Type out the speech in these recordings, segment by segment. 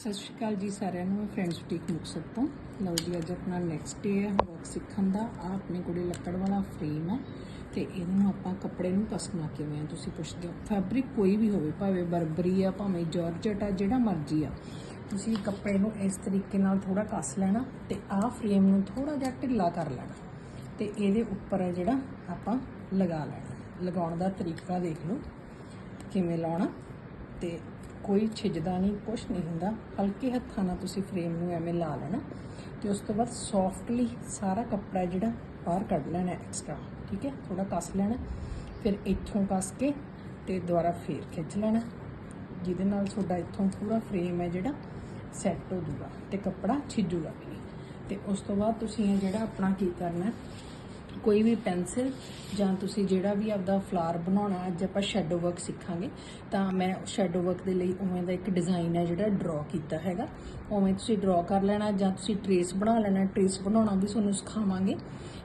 ਸਤਿ ਸ਼੍ਰੀ ਅਕਾਲ ਜੀ ਸਾਰਿਆਂ ਨੂੰ ਫਰੈਂਡਸ ਬੁਟੀਕ ਮੁਕਤਸਰ ਤੋਂ। ਲਓ ਜੀ, ਅੱਜ ਆਪਣਾ ਨੈਕਸਟ ਡੇ ਹੈ ਵਰਕ ਸਿੱਖਣ ਦਾ। ਆ ਆਪਣੇ ਕੋਲੇ ਲੱਕੜ ਵਾਲਾ ਫਰੇਮ ਹੈ ਤੇ ਇਹਨੂੰ ਆਪਾਂ ਕੱਪੜੇ ਨੂੰ ਕਸਣਾ ਕਿਵੇਂ ਆ ਤੁਸੀਂ ਪੁੱਛਦੇ ਹੋ ਫੈਬਰਿਕ ਕੋਈ ਵੀ ਹੋਵੇ, ਭਾਵੇਂ ਬਰਬਰੀ ਆ, ਭਾਵੇਂ ਜਾਰਜਟ ਆ, ਜਿਹੜਾ ਮਰਜ਼ੀ ਆ, ਤੁਸੀਂ ਕੱਪੜੇ ਨੂੰ ਇਸ ਤਰੀਕੇ ਨਾਲ ਥੋੜਾ ਕਸ ਲੈਣਾ ਤੇ ਆਹ ਫਰੇਮ ਨੂੰ ਥੋੜਾ ਜਿਹਾ ਢਿੱਲਾ ਕਰ ਲੈਣਾ ਤੇ ਇਹਦੇ ਉੱਪਰ ਹੈ ਜਿਹੜਾ ਆਪਾਂ ਲਗਾ ਲੈਣਾ। ਲਗਾਉਣ ਦਾ ਤਰੀਕਾ ਦੇਖ ਲਓ, ਕਿਵੇਂ ਲਾਉਣਾ ਤੇ ਕੋਈ ਛਿਜਦਾ ਨਹੀਂ ਕੁਝ ਨਹੀਂ ਹੁੰਦਾ। ਹਲਕੇ ਹੱਥਾਂ ਨਾਲ ਤੁਸੀਂ ਫਰੇਮ ਨੂੰ ਐਵੇਂ ਲਾ ਲੈਣਾ ਤੇ ਉਸ ਤੋਂ ਬਾਅਦ ਸੌਫਟਲੀ ਸਾਰਾ ਕੱਪੜਾ ਜਿਹੜਾ ਬਾਹਰ ਕੱਢ ਲੈਣਾ ਐਕਸਟਰਾ ਠੀਕ ਹੈ? ਥੋੜਾ ਕੱਸ ਲੈਣਾ, ਫਿਰ ਇੱਥੋਂ ਕੱਸ ਕੇ ਤੇ ਦੁਬਾਰਾ ਫੇਰ ਖਿੱਚ ਲੈਣਾ। ਜਿਹਦੇ ਨਾਲ ਤੁਹਾਡਾ ਇੱਥੋਂ ਪੂਰਾ ਫਰੇਮ ਹੈ ਜਿਹੜਾ ਸੈੱਟ ਹੋ ਜੂਗਾ ਤੇ ਕੱਪੜਾ ਛਿਜੂਗਾ ਵੀ। ਨਹੀਂ। ਤੇ ਉਸ ਤੋਂ ਬਾਅਦ ਤੁਸੀਂ ਇਹ ਜਿਹੜਾ ਆਪਣਾ ਕੀ ਕਰਨਾ ਕੋਈ ਵੀ ਪੈਨਸਿਲ ਜਾਂ ਤੁਸੀਂ ਜਿਹੜਾ ਵੀ ਆਪਦਾ ਫਲਾਰ ਬਣਾਉਣਾ ਅੱਜ ਆਪਾਂ ਸ਼ੈਡੋ ਵਰਕ ਸਿੱਖਾਂਗੇ, ਤਾਂ ਮੈਂ ਸ਼ੈਡੋ ਵਰਕ ਦੇ ਲਈ ਉਵੇਂ ਦਾ ਇੱਕ ਡਿਜ਼ਾਈਨ ਹੈ ਜਿਹੜਾ ਡਰਾ ਕੀਤਾ ਹੈਗਾ। ਉਵੇਂ ਤੁਸੀਂ ਡਰਾ ਕਰ ਲੈਣਾ ਜਾਂ ਤੁਸੀਂ ਟ੍ਰੇਸ ਬਣਾ ਲੈਣਾ ਟ੍ਰੇਸ ਬਣਾਉਣਾ ਵੀ ਤੁਹਾਨੂੰ ਸਿਖਾਵਾਂਗੇ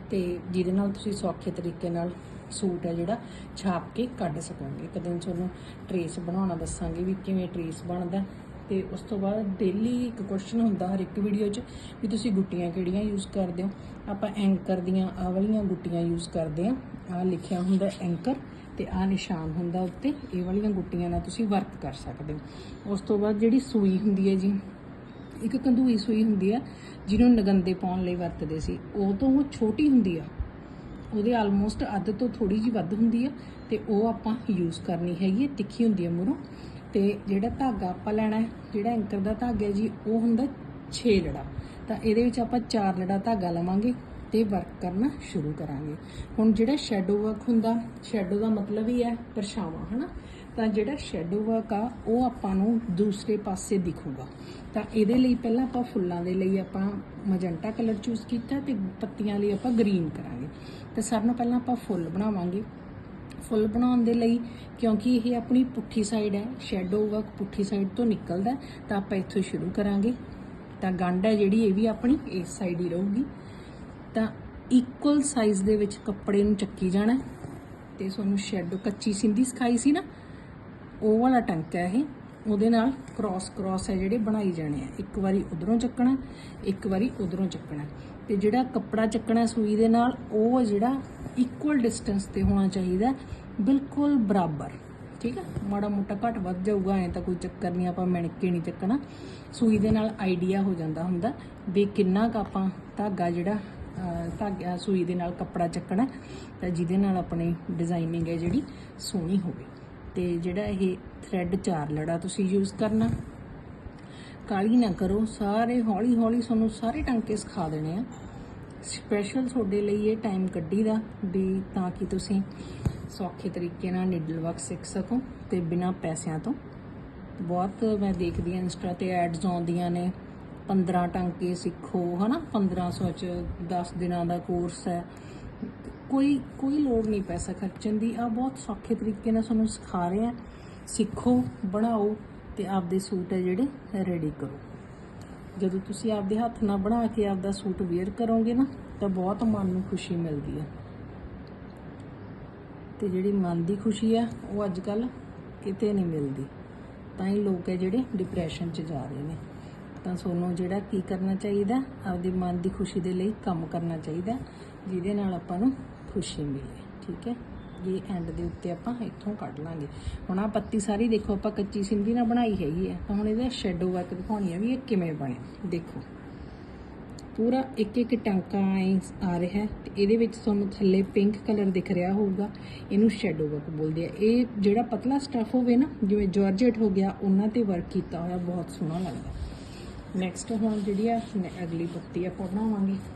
ਤੇ ਜਿਹਦੇ ਨਾਲ ਤੁਸੀਂ ਸੌਖੇ ਤਰੀਕੇ ਨਾਲ ਸੂਟ ਹੈ ਜਿਹੜਾ ਛਾਪ ਕੇ ਕੱਢ ਸਕੋਗੇ। ਇੱਕ ਦਿਨ ਤੁਹਾਨੂੰ ਟ੍ਰੇਸ ਬਣਾਉਣਾ ਦੱਸਾਂਗੇ ਵੀ ਕਿਵੇਂ ਟ੍ਰੇਸ ਬਣਦਾ ਤੇ ਉਸ ਤੋਂ ਬਾਅਦ ਡੇਲੀ ਇੱਕ ਕੁਐਸਚਨ ਹੁੰਦਾ ਹਰ ਇੱਕ ਵੀਡੀਓ 'ਚ ਵੀ ਤੁਸੀਂ ਗੁੱਟੀਆਂ ਕਿਹੜੀਆਂ ਯੂਜ਼ ਕਰਦੇ ਹੋ? ਆਪਾਂ ਐਂਕਰ ਦੀਆਂ ਆਹ ਵਾਲੀਆਂ ਗੁੱਟੀਆਂ ਯੂਜ਼ ਕਰਦੇ ਆ ਆਹ ਲਿਖਿਆ ਹੁੰਦਾ ਐਂਕਰ ਤੇ ਆਹ ਨਿਸ਼ਾਨ ਹੁੰਦਾ ਉੱਤੇ। ਇਹ ਵਾਲੀਆਂ ਗੁੱਟੀਆਂ ਨਾਲ ਤੁਸੀਂ ਵਰਕ ਕਰ ਸਕਦੇ ਹੋ। ਉਸ ਤੋਂ ਬਾਅਦ ਜਿਹੜੀ ਸੂਈ ਹੁੰਦੀ ਹੈ ਜੀ, ਇੱਕ ਕੰਦੂਈ ਸੂਈ ਹੁੰਦੀ ਆ ਜਿਹਨੂੰ ਨਗੰਦੇ ਪਾਉਣ ਲਈ ਵਰਤਦੇ ਸੀ। ਉਹ ਤੋਂ ਉਹ ਛੋਟੀ ਹੁੰਦੀ ਆ। ਉਹਦੇ ਆਲਮੋਸਟ ਅੱਧ ਤੋਂ ਥੋੜੀ ਜੀ ਵੱਧ ਹੁੰਦੀ ਆ ਤੇ ਉਹ ਆਪਾਂ ਯੂਜ਼ ਕਰਨੀ ਹੈਗੀ ਹੈ, ਤਿੱਖੀ ਹੁੰਦੀ ਹੈ ਮੂਰੋਂ। ਤੇ ਜਿਹੜਾ ਧਾਗਾ ਆਪਾਂ ਲੈਣਾ ਹੈ, ਜਿਹੜਾ ਐਂਕਰ ਦਾ ਧਾਗਾ ਹੈ ਜੀ, ਉਹ ਹੁੰਦਾ 6 ਲੜਾ। ਤਾਂ ਇਹਦੇ ਵਿੱਚ ਆਪਾਂ 4 ਲੜਾ ਧਾਗਾ ਲਵਾਂਗੇ ਤੇ ਵਰਕ ਕਰਨਾ ਸ਼ੁਰੂ ਕਰਾਂਗੇ। ਹੁਣ ਜਿਹੜਾ ਸ਼ੈਡੋ ਵਰਕ ਹੁੰਦਾ ਸ਼ੈਡੋ ਦਾ ਮਤਲਬ ਹੀ ਹੈ ਪਰਛਾਵਾਂ, ਹਨਾ? ਤਾਂ ਜਿਹੜਾ ਸ਼ੈਡੋ ਵਰਕ ਆ, ਉਹ ਆਪਾਂ ਨੂੰ ਦੂਸਰੇ ਪਾਸੇ ਦਿਖੂਗਾ। ਤਾਂ ਇਹਦੇ ਲਈ ਪਹਿਲਾਂ ਆਪਾਂ ਫੁੱਲਾਂ ਦੇ ਲਈ ਆਪਾਂ ਮਜੰਟਾ ਕਲਰ ਚੂਜ਼ ਕੀਤਾ ਤੇ ਪੱਤੀਆਂ ਲਈ ਆਪਾਂ ਗ੍ਰੀਨ ਕਰਾਂਗੇ। ਤਾਂ ਸਾਰਿਆਂ ਨੂੰ ਪਹਿਲਾਂ ਆਪਾਂ ਫੁੱਲ ਬਣਾਵਾਂਗੇ। ਫੁੱਲ ਬਣਾਉਣ ਦੇ ਲਈ, ਕਿਉਂਕਿ ਇਹ ਆਪਣੀ ਪੁੱਠੀ ਸਾਈਡ ਹੈ ਸ਼ੈਡੋ ਵਰਕ ਪੁੱਠੀ ਸਾਈਡ ਤੋਂ ਨਿਕਲਦਾ ਤਾਂ ਆਪਾਂ ਇੱਥੋਂ ਸ਼ੁਰੂ ਕਰਾਂਗੇ। ਤਾਂ ਗੰਢ ਹੈ ਜਿਹੜੀ, ਇਹ ਵੀ ਆਪਣੀ ਇਸ ਸਾਈਡ ਹੀ ਰਹੂਗੀ। ਤਾਂ ਇਕੁਅਲ ਸਾਈਜ਼ ਦੇ ਵਿੱਚ ਕੱਪੜੇ ਨੂੰ ਚੱਕੀ ਜਾਣਾ ਹੈ। ਤੇ ਤੁਹਾਨੂੰ ਸ਼ੈਡੋ ਕੱਚੀ ਸਿੰਧੀ ਸਿਖਾਈ ਸੀ ਨਾ, ਉਹ ਵਾਲਾ ਟੰਕਾ ਇਹ। ਉਹਦੇ ਨਾਲ ਕ੍ਰਾਸ ਕ੍ਰਾਸ ਹੈ ਜਿਹੜੇ ਬਣਾਈ ਜਾਣੇ ਆ। ਇੱਕ ਵਾਰੀ ਉਧਰੋਂ ਚੱਕਣਾ, ਇੱਕ ਵਾਰੀ ਉਧਰੋਂ ਚੱਕਣਾ। ਤੇ ਜਿਹੜਾ ਕੱਪੜਾ ਚੱਕਣਾ ਸੂਈ ਦੇ ਨਾਲ, ਉਹ ਜਿਹੜਾ ਇਕੁਅਲ ਡਿਸਟੈਂਸ ਤੇ ਹੋਣਾ ਚਾਹੀਦਾ, ਬਿਲਕੁਲ ਬਰਾਬਰ। ਠੀਕ ਹੈ ਮਾੜਾ ਮੋਟਾ ਘੱਟ ਵੱਧ ਜਾਊਗਾ, ਐ ਤਾਂ ਕੋਈ ਚੱਕਰ ਨਹੀਂ, ਆਪਾਂ ਮਿਣਕੇ ਨਹੀਂ ਚੱਕਣਾ। ਸੂਈ ਦੇ ਨਾਲ ਆਈਡੀਆ ਹੋ ਜਾਂਦਾ ਹੁੰਦਾ ਵੀ ਕਿੰਨਾ ਕੁ ਆਪਾਂ ਧਾਗਾ ਜਿਹੜਾ ਧਾਗਾ, ਸੂਈ ਦੇ ਨਾਲ ਕੱਪੜਾ ਚੱਕਣਾ, ਤਾਂ ਜਿਹਦੇ ਨਾਲ ਆਪਣੀ ਡਿਜ਼ਾਈਨਿੰਗ ਹੈ ਜਿਹੜੀ ਸੋਹਣੀ ਹੋਵੇ। ਤੇ ਜਿਹੜਾ ਇਹ ਥਰੈਡ ਚਾਰ ਲੜਾ ਤੁਸੀਂ ਯੂਜ਼ ਕਰਨਾ। ਕਾਲੀ ਨਾ ਕਰੋ, ਸਾਰੇ ਹੌਲੀ ਹੌਲੀ ਤੁਹਾਨੂੰ ਸਾਰੇ ਟਾਂਕੇ ਸਿਖਾ ਦੇਣੇ ਆ। ਸਪੈਸ਼ਲ ਤੁਹਾਡੇ ਲਈ ਇਹ ਟਾਈਮ ਕੱਢੀ ਦਾ ਵੀ ਤਾਂ ਕਿ ਤੁਸੀਂ ਸੌਖੇ ਤਰੀਕੇ ਨਾਲ ਨਿਡਲ ਵਰਕ ਸਿੱਖ ਸਕੋ ਤੇ ਬਿਨਾਂ ਪੈਸਿਆਂ ਤੋਂ। ਬਹੁਤ ਮੈਂ ਦੇਖਦੀ ਹਾਂ ਇੰਸਟਾ ਤੇ ਐਡਸ ਆਉਂਦੀਆਂ ਨੇ 15 ਟਾਂਕੇ ਸਿੱਖੋ, ਹਨਾ? 1500 ਚ 10 ਦਿਨਾਂ ਦਾ ਕੋਰਸ ਹੈ। ਕੋਈ ਕੋਈ ਲੋੜ ਨਹੀਂ ਪੈਸਾ ਖਰਚਣ ਦੀ। ਆ ਬਹੁਤ ਸੌਖੇ ਤਰੀਕੇ ਨਾਲ ਤੁਹਾਨੂੰ ਸਿਖਾ ਰਹੇ ਆ। ਸਿੱਖੋ, ਬਣਾਓ ਤੇ ਆਪਦੇ ਸੂਟ ਹੈ ਜਿਹੜੇ ਰੈਡੀ ਕਰੋ। ਜਦੋਂ ਤੁਸੀਂ ਆਪਦੇ ਹੱਥ ਨਾਲ ਬਣਾ ਕੇ ਆਪਦਾ ਸੂਟ ਵੇਅਰ ਕਰੋਗੇ ਨਾ, ਤਾਂ ਬਹੁਤ ਮਨ ਨੂੰ ਖੁਸ਼ੀ ਮਿਲਦੀ ਹੈ ਤੇ ਜਿਹੜੀ ਮਨ ਦੀ ਖੁਸ਼ੀ ਆ, ਉਹ ਅੱਜ ਕੱਲ ਕਿਤੇ ਨਹੀਂ ਮਿਲਦੀ। ਤਾਂ ਹੀ ਲੋਕ ਹੈ ਜਿਹੜੇ ਡਿਪਰੈਸ਼ਨ 'ਚ ਜਾ ਰਹੇ ਨੇ। ਤਾਂ ਤੁਹਾਨੂੰ ਜਿਹੜਾ ਕੀ ਕਰਨਾ ਚਾਹੀਦਾ, ਆਪਦੇ ਮਨ ਦੀ ਖੁਸ਼ੀ ਦੇ ਲਈ ਕੰਮ ਕਰਨਾ ਚਾਹੀਦਾ, ਜਿਹਦੇ ਨਾਲ ਆਪਾਂ ਨੂੰ ਖੁਸ਼ੀ ਮਿਲੇ, ਠੀਕ ਹੈ? ਇਹ ਐਂਡ ਦੇ ਉੱਤੇ ਆਪਾਂ ਇੱਥੋਂ ਕੱਢ ਲਾਂਗੇ। ਹੁਣ ਆ ਪੱਤੀ ਸਾਰੀ ਦੇਖੋ, ਆਪਾਂ ਕੱਚੀ ਸਿੰਧੀ ਨਾਲ ਬਣਾਈ ਹੈਗੀ ਹੈ। ਤਾਂ ਹੁਣ ਇਹਦਾ ਸ਼ੈਡੋ ਵਰਕ ਦਿਖਾਉਣੀ ਹੈ ਵੀ ਇਹ ਕਿਵੇਂ ਬਣਿਆ ਦੇਖੋ, ਪੂਰਾ ਇੱਕ ਇੱਕ ਟਾਂਕਾ ਐਂ ਆ ਰਿਹਾ ਹੈ ਤੇ ਇਹਦੇ ਵਿੱਚ ਤੁਹਾਨੂੰ ਥੱਲੇ ਪਿੰਕ ਕਲਰ ਦਿਖ ਰਿਹਾ ਹੋਊਗਾ। ਇਹਨੂੰ ਸ਼ੈਡੋ ਵਰਕ ਬੋਲਦੇ ਆ। ਇਹ ਜਿਹੜਾ ਪਤਲਾ ਸਟਫ ਹੋਵੇ ਨਾ, ਜਿਵੇਂ ਜਾਰਜਟ ਹੋ ਗਿਆ, ਉਹਨਾਂ ਤੇ ਵਰਕ ਕੀਤਾ ਹੋਇਆ, ਬਹੁਤ ਸੋਹਣਾ ਲੱਗਦਾ। ਨੈਕਸਟ ਹੁਣ ਜਿਹੜੀ ਆ ਨ- ਅਗਲੀ ਪੱਤੀ ਆਪਾਂ ਬਣਾਵਾਂਗੇ।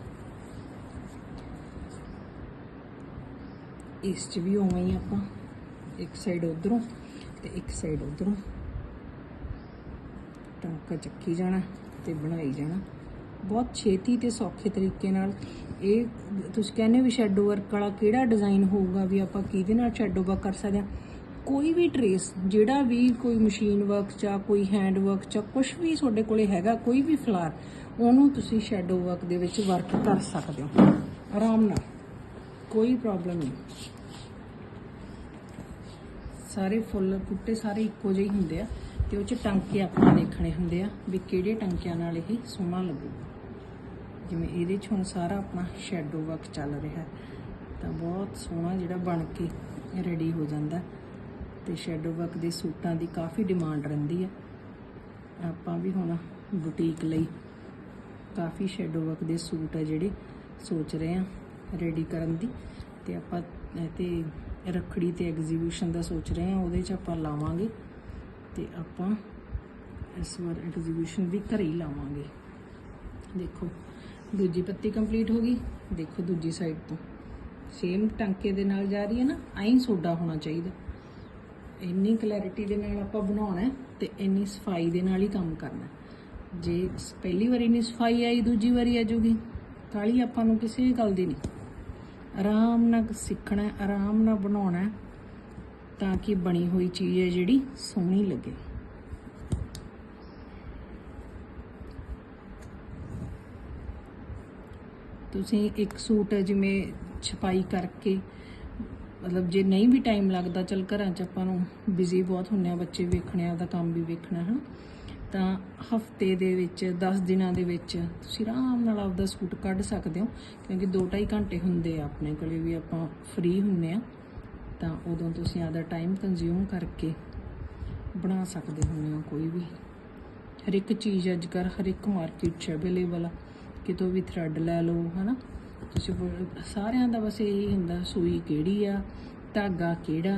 ਇਸ 'ਚ ਵੀ ਉਵੇਂ ਹੀ ਆਪਾਂ ਇੱਕ ਸਾਈਡ ਉਧਰੋਂ ਤੇ ਇੱਕ ਸਾਈਡ ਉਧਰੋਂ ਟਾਂਕਾ ਚੱਕੀ ਜਾਣਾ ਤੇ ਬਣਾਈ ਜਾਣਾ। ਬਹੁਤ ਛੇਤੀ ਤੇ ਸੌਖੇ ਤਰੀਕੇ ਨਾਲ ਇਹ ਤੁਸੀਂ ਕਹਿੰਦੇ ਹੋ ਵੀ ਸ਼ੈਡੋ ਵਰਕ ਵਾਲਾ ਕਿਹੜਾ ਡਿਜ਼ਾਈਨ ਹੋਊਗਾ ਵੀ ਆਪਾਂ ਕਿਹਦੇ ਨਾਲ ਸ਼ੈਡੋ ਵਰਕ ਕਰ ਸਕਦੇ ਹਾਂ। ਕੋਈ ਵੀ ਟਰੇਸ ਜਿਹੜਾ ਵੀ ਕੋਈ ਮਸ਼ੀਨ ਵਰਕ ਜਾਂ ਕੋਈ ਹੈਂਡ ਵਰਕ ਜਾਂ ਕੁਝ ਵੀ ਤੁਹਾਡੇ ਕੋਲੇ ਹੈਗਾ, ਕੋਈ ਵੀ ਫਲਾਰ ਉਹਨੂੰ ਤੁਸੀਂ ਸ਼ੈਡੋ ਵਰਕ ਦੇ ਵਿੱਚ ਵਰਕ ਕਰ ਸਕਦੇ ਹੋ। ਆਰਾਮ ਨਾਲ। ਕੋਈ ਪ੍ਰੋਬਲਮ ਨਹੀਂ। ਸਾਰੇ ਫੁੱਲ ਬੂਟੇ ਸਾਰੇ ਇੱਕੋ ਜਿਹੇ ਹੁੰਦੇ ਆ ਤੇ ਉਹ ਚ ਟਾਂਕੇ ਆਪਾਂ ਦੇਖਣੇ ਹੁੰਦੇ ਆ ਵੀ ਕਿਹੜੇ ਟਾਂਕਿਆਂ ਨਾਲ ਇਹ ਸੋਹਣਾ ਲੱਗੂ ਜਿਵੇਂ ਇਹਦੇ ਚ ਹੁਣ ਸਾਰਾ ਆਪਣਾ ਸ਼ੈਡੋ ਵਰਕ ਚੱਲ ਰਿਹਾ। ਤਾਂ ਬਹੁਤ ਸੋਹਣਾ ਜਿਹੜਾ ਬਣ ਕੇ ਰੈਡੀ ਹੋ ਜਾਂਦਾ। ਤੇ ਸ਼ੈਡੋ ਵਰਕ ਦੇ ਸੂਟਾਂ ਦੀ ਕਾਫੀ ਡਿਮਾਂਡ ਰਹਿੰਦੀ ਹੈ ਆਪਾਂ ਵੀ ਹੁਣ ਬੁਟੀਕ ਲਈ ਕਾਫੀ ਸ਼ੈਡੋ ਵਰਕ ਦੇ ਸੂਟ ਆ ਜਿਹੜੇ ਸੋਚ ਰਹੇ ਆ। ਰੈਡੀ ਕਰਨ ਦੀ ਤੇ ਆਪਾਂ ਇਹ ਤੇ ਰੱਖੜੀ ਤੇ ਐਗਜ਼ੀਬਿਸ਼ਨ ਦਾ ਸੋਚ ਰਹੇ ਹਾਂ, ਉਹਦੇ ਚ ਆਪਾਂ ਲਾਵਾਂਗੇ ਤੇ ਆਪਾਂ ਇਸ ਵਾਰ ਐਗਜ਼ੀਬਿਸ਼ਨ ਵੀ ਘਰੇ ਹੀ ਲਾਵਾਂਗੇ। ਦੇਖੋ, ਦੂਜੀ ਪੱਤੀ ਕੰਪਲੀਟ ਹੋ ਗਈ, ਦੇਖੋ ਦੂਜੀ ਸਾਈਡ ਤੋਂ। ਸੇਮ ਟਾਂਕੇ ਦੇ ਨਾਲ ਜਾ ਰਹੀ ਹੈ ਨਾ, ਐਂ ਸੋਡਾ ਹੋਣਾ ਚਾਹੀਦਾ। ਇੰਨੀ ਕਲੈਰਿਟੀ ਦੇ ਨਾਲ ਆਪਾਂ ਬਣਾਉਣਾ ਹੈ ਤੇ ਇੰਨੀ ਸਫ਼ਾਈ ਦੇ ਨਾਲ ਹੀ ਕੰਮ ਕਰਨਾ ਜੇ ਪਹਿਲੀ ਵਾਰੀ ਨਹੀਂ ਸਫ਼ਾਈ ਆਈ, ਦੂਜੀ ਵਾਰੀ ਆ ਜੂਗੀ ਕਾਲੀ ਆਪਾਂ ਨੂੰ ਕਿਸੇ ਗੱਲ ਦੀ ਨਹੀਂ। ਆਰਾਮ ਨਾਲ ਸਿੱਖਣਾ ਆਰਾਮ ਨਾਲ ਬਣਾਉਣਾ ਤਾਂ ਕਿ ਬਣੀ ਹੋਈ ਚੀਜ਼ ਹੈ ਜਿਹੜੀ ਸੋਹਣੀ ਲੱਗੇ। ਤੁਸੀਂ ਇੱਕ ਸੂਟ ਜਿਵੇਂ ਛਪਾਈ ਕਰਕੇ, ਮਤਲਬ ਜੇ ਨਹੀਂ ਵੀ ਟਾਈਮ ਲੱਗਦਾ, ਚਲ ਘਰਾਂ 'ਚ ਆਪਾਂ ਨੂੰ ਬਿਜ਼ੀ ਬਹੁਤ ਹੁੰਨੇ ਆ ਬੱਚੇ ਵੇਖਣੇ ਆ ਦਾ ਕੰਮ ਵੀ ਵੇਖਣਾ ਹੈ ਤਾਂ ਹਫ਼ਤੇ ਦੇ ਵਿੱਚ 10 ਦਿਨਾਂ ਦੇ ਵਿੱਚ ਤੁਸੀਂ ਆਰਾਮ ਨਾਲ ਆਪਦਾ ਸੂਟ ਕੱਢ ਸਕਦੇ ਹੋ, ਕਿਉਂਕਿ 2.5 ਘੰਟੇ ਹੁੰਦੇ ਆ ਆਪਣੇ ਕੋਲੇ ਵੀ ਆਪਾਂ ਫ੍ਰੀ ਹੁੰਨੇ ਆ ਤਾਂ ਉਦੋਂ ਤੁਸੀਂ ਆਪਦਾ ਟਾਈਮ ਕੰਜ਼ਿਊਮ ਕਰਕੇ ਬਣਾ ਸਕਦੇ ਹੁੰਦੇ ਹੋ ਕੋਈ ਵੀ। ਹਰ ਇੱਕ ਚੀਜ਼ ਅੱਜ ਕੱਲ੍ਹ ਹਰ ਇੱਕ ਮਾਰਕੀਟ 'ਚ ਅਵੇਲੇਬਲ ਆ। ਕਿਤੋਂ ਵੀ ਥ੍ਰੈਡ ਲੈ ਲਓ, ਹਨਾ? ਤੁਸੀਂ ਸਾਰਿਆਂ ਦਾ ਬਸ ਇਹੀ ਹੁੰਦਾ, ਸੂਈ ਕਿਹੜੀ ਆ, ਧਾਗਾ ਕਿਹੜਾ